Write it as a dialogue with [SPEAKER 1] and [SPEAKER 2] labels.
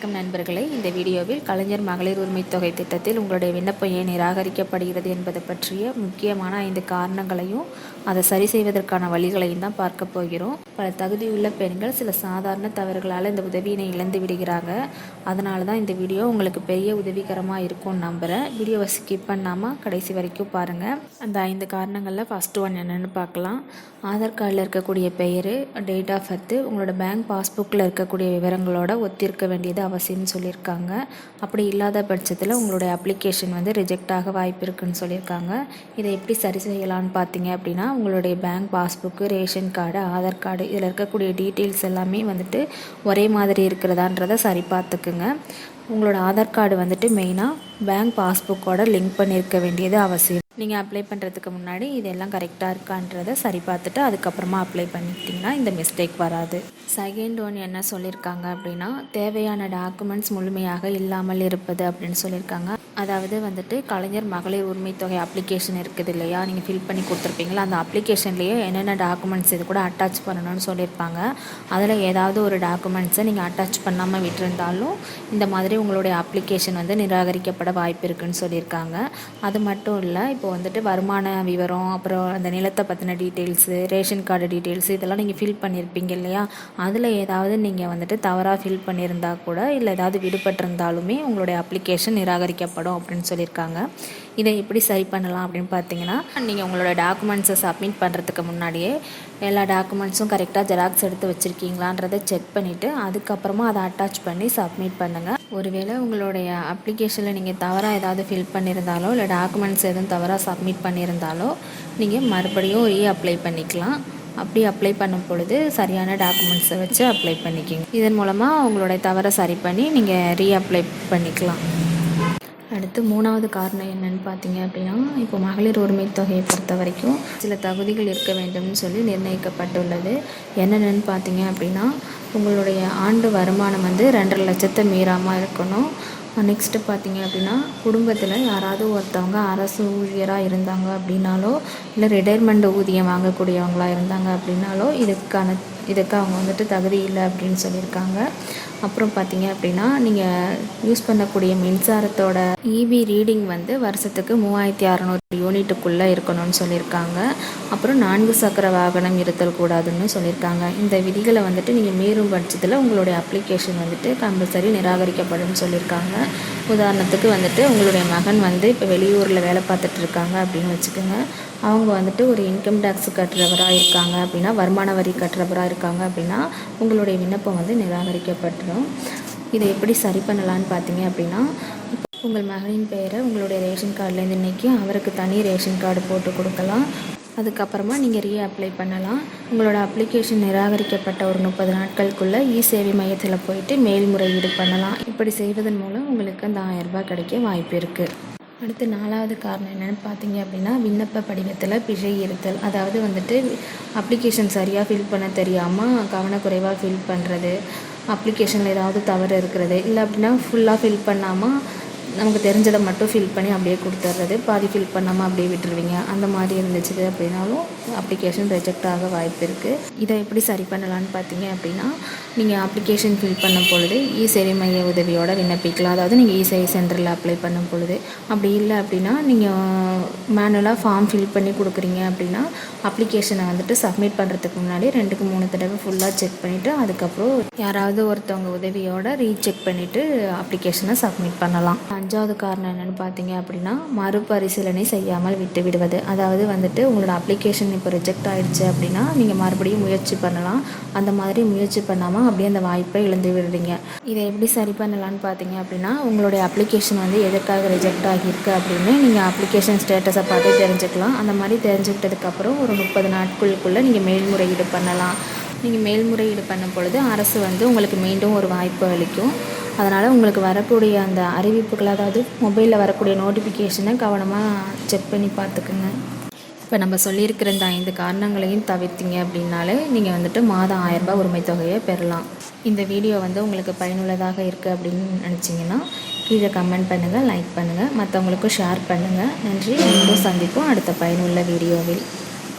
[SPEAKER 1] வணக்கம் நண்பர்களே. இந்த வீடியோவில் கலைஞர் மகளிர் உரிமை தொகை திட்டத்தில் உங்களுடைய விண்ணப்பம் ஏன் நிராகரிக்கப்படுகிறது என்பது பற்றிய முக்கியமான ஐந்து காரணங்களையும் அதை சரி செய்வதற்கான வழிகளையும் தான் பார்க்க போகிறோம். பல தகுதியுள்ள பெண்கள் சில சாதாரண தவறுகளால் இந்த உதவியினை இழந்து விடுகிறாங்க. அதனால தான் இந்த வீடியோ உங்களுக்கு பெரிய உதவிகரமாக இருக்கும்னு நம்புகிறேன் வீடியோவை ஸ்கிப் பண்ணாமல் கடைசி வரைக்கும் பாருங்கள் அந்த ஐந்து காரணங்களில் ஃபஸ்ட்டு ஒன் என்னென்னு பார்க்கலாம். ஆதார் கார்டில் இருக்கக்கூடிய பெயர் டேட் ஆஃப் பர்த்து உங்களோட பேங்க் பாஸ்புக்கில் இருக்கக்கூடிய விவரங்களோட ஒத்திருக்க வேண்டியது அவசியம்னு சொல்லியிருக்காங்க. அப்படி இல்லாத பட்சத்தில் உங்களுடைய அப்ளிகேஷன் வந்து ரிஜெக்ட் ஆக வாய்ப்பு இருக்குன்னு சொல்லியிருக்காங்க. இதை எப்படி சரி செய்யலான்னு பார்த்தீங்க அப்படின்னா உங்களுடைய bank passbook ration card Aadhaar card இதில் இருக்கக்கூடிய டீட்டெயில்ஸ் எல்லாமே வந்துட்டு ஒரே மாதிரி இருக்கிறதான்றதை சரி பார்த்துக்குங்க. உங்களோட ஆதார் கார்டு வந்துட்டு மெயினாக பேங்க் பாஸ்புக்கோட லிங்க் பண்ணியிருக்க வேண்டியது அவசியம். நீங்கள் அப்ளை பண்ணுறதுக்கு முன்னாடி இதெல்லாம் கரெக்டாக இருக்கான்றதை சரி பார்த்துட்டு அதுக்கப்புறமா அப்ளை பண்ணிக்கிட்டிங்கன்னா இந்த மிஸ்டேக் வராது. செகண்ட் ஒன் என்ன சொல்லியிருக்காங்க அப்படின்னா தேவையான டாக்குமெண்ட்ஸ் முழுமையாக இல்லாமல் இருப்பது அப்படின்னு சொல்லியிருக்காங்க அதாவது வந்துட்டு கலைஞர் மகளிர் உரிமை தொகை அப்ளிகேஷன் இருக்குது இல்லையா? நீங்கள் ஃபில் பண்ணி கொடுத்துருப்பீங்களா? அந்த அப்ளிகேஷன்லேயே என்னென்ன டாக்குமெண்ட்ஸ் இது கூட அட்டாச் பண்ணணும்னு சொல்லியிருப்பாங்க அதில் ஏதாவது ஒரு டாக்குமெண்ட்ஸை நீங்கள் அட்டாச் பண்ணாமல் விட்டுருந்தாலும் இந்த மாதிரி உங்களுடைய அப்ளிகேஷன் வந்து நிராகரிக்கப்பட வாய்ப்பு இருக்குன்னு சொல்லியிருக்காங்க அது மட்டும் இல்லை இப்போ வந்துட்டு வருமான விவரம் அப்புறம் அந்த நிலத்தை பற்றின டீட்டெயில்ஸு ரேஷன் கார்டு டீட்டெயில்ஸு இதெல்லாம் நீங்கள் ஃபில் பண்ணியிருப்பீங்க இல்லையா? அதில் ஏதாவது நீங்கள் வந்துட்டு தவறாக ஃபில் பண்ணியிருந்தா கூட இல்லை ஏதாவது விடுபட்டிருந்தாலுமே உங்களுடைய அப்ளிகேஷன் நிராகரிக்கப்படும் அப்படின்னு சொல்லியிருக்காங்க. இதை எப்படி சரி பண்ணலாம் அப்படின்னு பார்த்தீங்கன்னா நீங்கள் உங்களோட டாக்குமெண்ட்ஸை சப்மிட் பண்ணுறதுக்கு முன்னாடியே எல்லா டாக்குமெண்ட்ஸும் கரெக்டாக ஜெராக்ஸ் எடுத்து வச்சுருக்கீங்களான்றதை செக் பண்ணிவிட்டு அதுக்கப்புறமா அதை அட்டாச் பண்ணி சப்மிட் பண்ணுங்கள் ஒருவேளை உங்களுடைய அப்ளிகேஷனில் நீங்கள் தவறாக ஏதாவது ஃபில் பண்ணியிருந்தாலோ இல்லை டாக்குமெண்ட்ஸ் எதுவும் தவறாக சப்மிட் பண்ணியிருந்தாலோ நீங்கள் மறுபடியும் ரீ அப்ளை பண்ணிக்கலாம். அப்படி அப்ளை பண்ணும் பொழுது சரியான டாக்குமெண்ட்ஸை வச்சு அப்ளை பண்ணிக்கிங்க. இதன் மூலமாக உங்களுடைய தவறை சரி பண்ணி நீங்கள் ரீ அப்ளை பண்ணிக்கலாம். அடுத்து மூணாவது காரணம் என்னன்னு பார்த்தீங்க அப்படின்னா இப்போ மகளிர் உரிமை தொகையை பொறுத்த வரைக்கும் சில தகுதிகள் இருக்க வேண்டும்னு சொல்லி நிர்ணயிக்கப்பட்டுள்ளது. என்னென்னு பார்த்தீங்க அப்படின்னா உங்களுடைய ஆண்டு வருமானம் வந்து ரெண்டரை லட்சத்தை மீறாமல் இருக்கணும். நெக்ஸ்ட்டு பார்த்தீங்க அப்படின்னா குடும்பத்தில் யாராவது ஒருத்தவங்க அரசு ஊழியராக இருந்தாங்க அப்படின்னாலோ இல்லை ரிட்டையர்மெண்ட் ஊதியம் வாங்கக்கூடியவங்களாக இருந்தாங்க அப்படின்னாலோ இதுக்கான இதுக்கு அவங்க வந்துட்டு தகுதி இல்லை அப்படின்னு சொல்லியிருக்காங்க. அப்புறம் பார்த்தீங்க அப்படின்னா நீங்கள் யூஸ் பண்ணக்கூடிய மின்சாரத்தோட இபி ரீடிங் வந்து வருஷத்துக்கு மூவாயிரத்தி அறநூறு யூனிட்டுக்குள்ளே இருக்கணும்னு சொல்லியிருக்காங்க. அப்புறம் நான்கு சக்கர வாகனம் இருத்தல் கூடாதுன்னு சொல்லியிருக்காங்க. இந்த விதிகளை வந்துட்டு நீங்கள் மீறும் பட்சத்தில் உங்களுடைய அப்ளிகேஷன் வந்துட்டு கம்பல்சரி நிராகரிக்கப்படும் சொல்லியிருக்காங்க. உதாரணத்துக்கு வந்துட்டு உங்களுடைய மகன் வந்து இப்போ வெளியூரில் வேலை பார்த்துட்டு இருக்காங்க அப்படின்னு வச்சுக்கோங்க. அவங்க வந்துட்டு ஒரு இன்கம் டேக்ஸ் கட்டுறவராக இருக்காங்க அப்படின்னா வருமான வரி கட்டுறவராக இருக்காங்க அப்படின்னா உங்களுடைய விண்ணப்பம் வந்து நிராகரிக்கப்பட்டுரும் இதை எப்படி சரி பண்ணலான்னு பார்த்தீங்க அப்படின்னா உங்கள் மகளின் பெயரை உங்களுடைய ரேஷன் கார்டுலேருந்து இன்றைக்கி அவருக்கு தனி ரேஷன் கார்டு போட்டு கொடுக்கலாம். அதுக்கப்புறமா நீங்கள் ரீ அப்ளை பண்ணலாம். உங்களோட அப்ளிகேஷன் நிராகரிக்கப்பட்ட ஒரு முப்பது நாட்களுக்குள்ளே இ சேவை மையத்தில் போயிட்டு மேல்முறையீடு பண்ணலாம். இப்படி செய்வதன் மூலம் உங்களுக்கு அந்த ஆயரரூபா கிடைக்க வாய்ப்பு இருக்குது அடுத்து நாலாவது காரணம் என்னென்னு பார்த்தீங்க அப்படின்னா விண்ணப்ப படிவத்தில் பிழை இருத்தல். அதாவது வந்துட்டு அப்ளிகேஷன் சரியாக ஃபில் பண்ண தெரியாமல் கவனக்குறைவாக ஃபில் பண்ணுறது அப்ளிகேஷனில் ஏதாவது தவறு இருக்கிறது. இல்லை அப்படின்னா ஃபுல்லாக ஃபில் பண்ணாமல் நமக்கு தெரிஞ்சதை மட்டும் ஃபில் பண்ணி அப்படியே கொடுத்துட்றது பாதி ஃபில் பண்ணாமல் அப்படியே விட்டுருவீங்க. அந்த மாதிரி இருந்துச்சு அப்படின்னாலும் அப்ளிகேஷன் ரிஜெக்ட் ஆக வாய்ப்பு இருக்குது இதை எப்படி சரி பண்ணலான்னு பார்த்தீங்க அப்படின்னா நீங்கள் அப்ளிகேஷன் ஃபில் பண்ணும் பொழுது இசேவை மைய உதவியோடு விண்ணப்பிக்கலாம். அதாவது நீங்கள் இசேவை சென்டரில் அப்ளை பண்ணும் பொழுது. அப்படி இல்லை அப்படின்னா நீங்கள் மேனுவலாக ஃபார்ம் ஃபில் பண்ணி கொடுக்குறீங்க அப்படின்னா அப்ளிகேஷனை வந்துட்டு சப்மிட் பண்ணுறதுக்கு முன்னாடி ரெண்டுக்கு மூணு தடவை ஃபுல்லாக செக் பண்ணிவிட்டு அதுக்கப்புறம் யாராவது ஒருத்தவங்க உதவியோட ரீசெக் பண்ணிவிட்டு அப்ளிகேஷனை சப்மிட் பண்ணலாம். அஞ்சாவது காரணம் என்னென்னு பார்த்தீங்க அப்படின்னா மறுபரிசீலனை செய்யாமல் விட்டு விடுவது. அதாவது வந்துட்டு உங்களோட அப்ளிகேஷன் இப்போ ரிஜெக்ட் ஆகிடுச்சு அப்படின்னா நீங்கள் மறுபடியும் முயற்சி பண்ணலாம். அந்த மாதிரி முயற்சி பண்ணாமல் அப்படியே அந்த வாய்ப்பை இழந்து விடுறீங்க. இதை எப்படி சரி பண்ணலான்னு பார்த்தீங்க அப்படின்னா உங்களுடைய அப்ளிகேஷன் வந்து எதற்காக ரிஜெக்ட் ஆகியிருக்கு அப்படின்னு நீங்கள் அப்ளிகேஷன் ஸ்டேட்டஸை பார்த்து தெரிஞ்சுக்கலாம். அந்த மாதிரி தெரிஞ்சுக்கிட்டதுக்கப்புறம் ஒரு முப்பது நாட்களுக்குள்ளே நீங்கள் மேல்முறையீடு பண்ணலாம். நீங்கள் மேல்முறையீடு பண்ணும் பொழுது அரசு வந்து உங்களுக்கு மீண்டும் ஒரு வாய்ப்பு அளிக்கும். அதனால் உங்களுக்கு வரக்கூடிய அந்த அறிவிப்புகள் அதாவது மொபைலில் வரக்கூடிய நோட்டிஃபிகேஷனை கவனமாக செக் பண்ணி பார்த்துக்குங்க. இப்போ நம்ம சொல்லியிருக்கிற இந்த ஐந்து காரணங்களையும் தவிர்த்திங்க அப்படின்னாலே நீங்கள் வந்துட்டு மாதம் ஆயரரூபா உரிமை தொகையை பெறலாம். இந்த வீடியோ வந்து உங்களுக்கு பயனுள்ளதாக இருக்குது அப்படின்னு நினச்சிங்கன்னா கீழே கமெண்ட் பண்ணுங்கள் லைக் பண்ணுங்கள் மற்றவங்களுக்கும் ஷேர் பண்ணுங்கள் நன்றி. மீண்டும் சந்திப்போம் அடுத்த பயனுள்ள வீடியோவில்